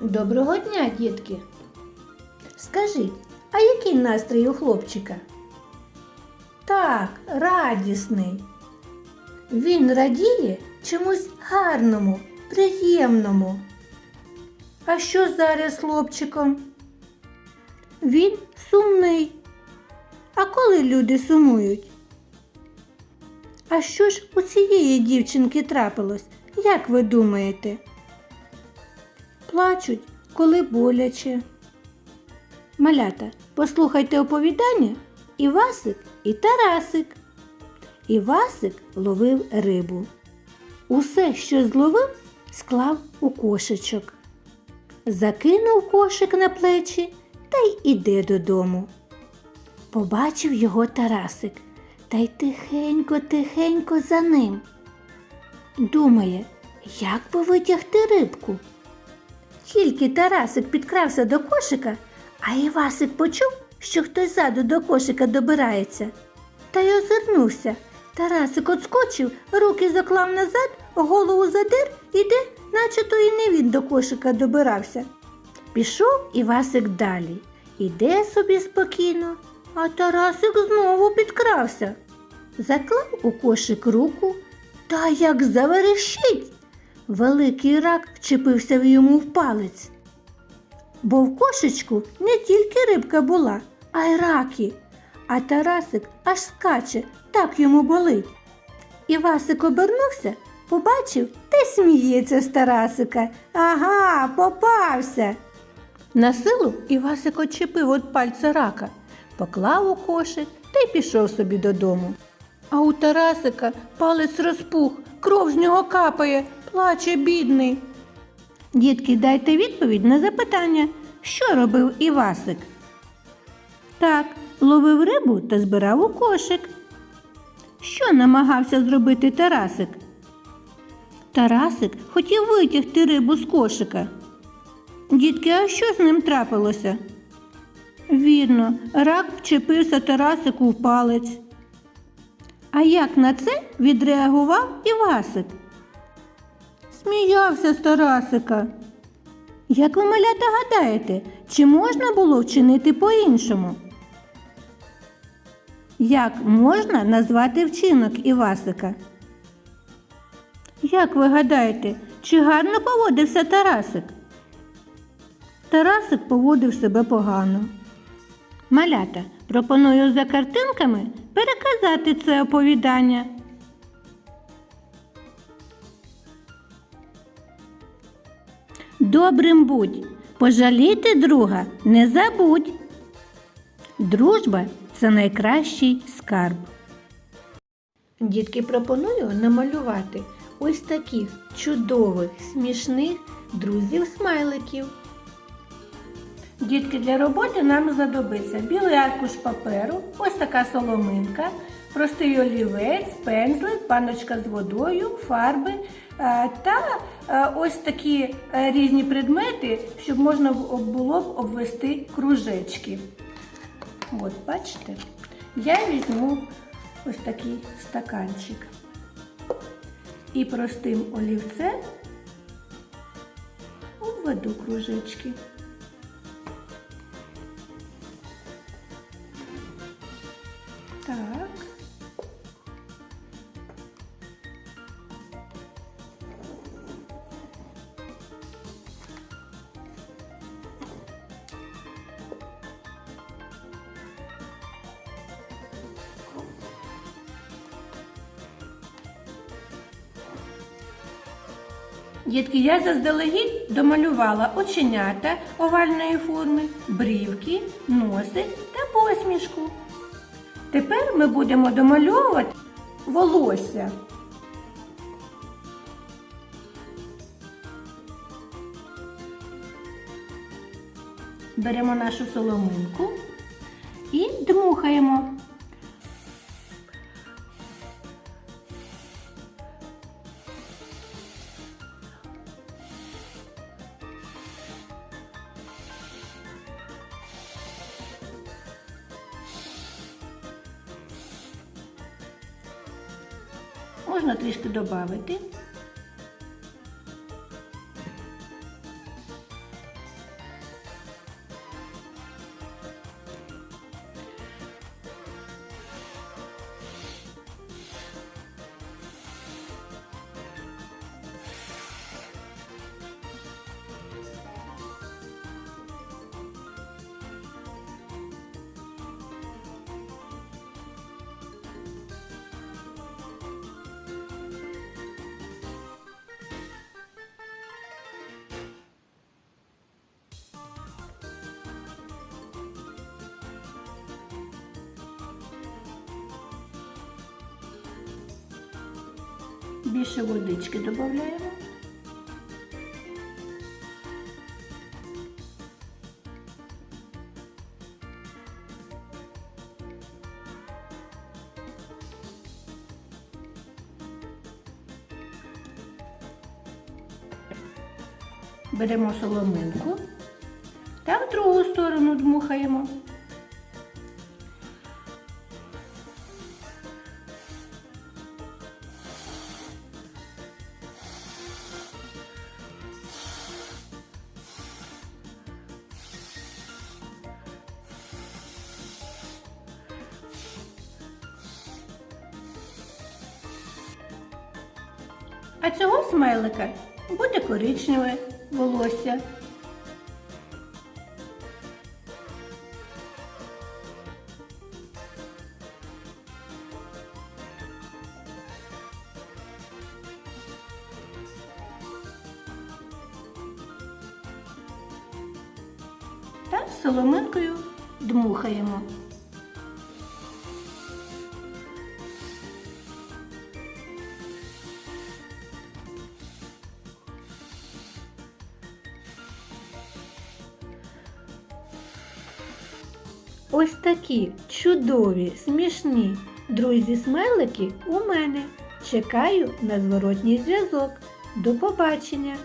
Доброго дня, дітки. Скажіть, а який настрій у хлопчика? Так, радісний. Він радіє чомусь гарному, приємному. А що зараз з хлопчиком? Він сумний. А коли люди сумують? А що ж у цієї дівчинки трапилось? Як ви думаєте? Плачуть, коли боляче. Малята, послухайте оповідання Івасик і Тарасик. Івасик ловив рибу. Усе, що зловив, склав у кошечок. Закинув кошик на плечі та й іде додому. Побачив його Тарасик та й тихенько-тихенько за ним. Думає, як би витягти рибку. Тільки Тарасик підкрався до кошика, а Івасик почув, що хтось ззаду до кошика добирається. Та й озирнувся. Тарасик отскочив, руки заклав назад, голову задир, іде, наче то і не він до кошика добирався. Пішов Івасик далі. Іде собі спокійно, а Тарасик знову підкрався. Заклав у кошик руку, та як заверещить. Великий рак вчепився в йому в палець. Бо в кошечку не тільки рибка була, а й раки. А Тарасик аж скаче, так йому болить. Івасик обернувся, побачив та сміється з Тарасика. Ага, попався. На силу Івасик очепив від пальця рака, поклав у кошик та й пішов собі додому. А у Тарасика палець розпух, кров з нього капає, плаче бідний. Дітки, дайте відповідь на запитання, що робив Івасик? Так, ловив рибу та збирав у кошик. Що намагався зробити Тарасик? Тарасик хотів витягти рибу з кошика. Дітки, а що з ним трапилося? Вірно, рак вчепився Тарасику в палець. А як на це відреагував Івасик? Сміявся з Тарасика. Як ви малята гадаєте, чи можна було вчинити по-іншому? Як можна назвати вчинок Івасика? Як ви гадаєте, чи гарно поводився Тарасик? Тарасик поводив себе погано. Малята, пропоную за картинками переказати це оповідання. Добрим будь, пожаліти друга не забудь. Дружба це найкращий скарб. Дітки пропоную намалювати ось таких чудових, смішних друзів-смайликів. Дітки, для роботи нам знадобиться білий аркуш паперу, ось така соломинка, простий олівець, пензлик, баночка з водою, фарби та е, ось такі е, різні предмети, щоб можна було б обвести кружечки. От, бачите, я візьму ось такий стаканчик. І простим олівцем обведу кружечки. Так. Дітки, я заздалегідь домалювала оченята овальної форми, брівки, носик та посмішку. Тепер ми будемо домальовувати волосся. Беремо нашу соломинку і дмухаємо. Можна трішки додати. Більше водички додаємо. Беремо соломинку та в другу сторону дмухаємо. А цього смайлика буде коричневе волосся. Та соломинкою дмухаємо. Ось такі чудові, смішні друзі-смайлики у мене. Чекаю на зворотній зв'язок. До побачення!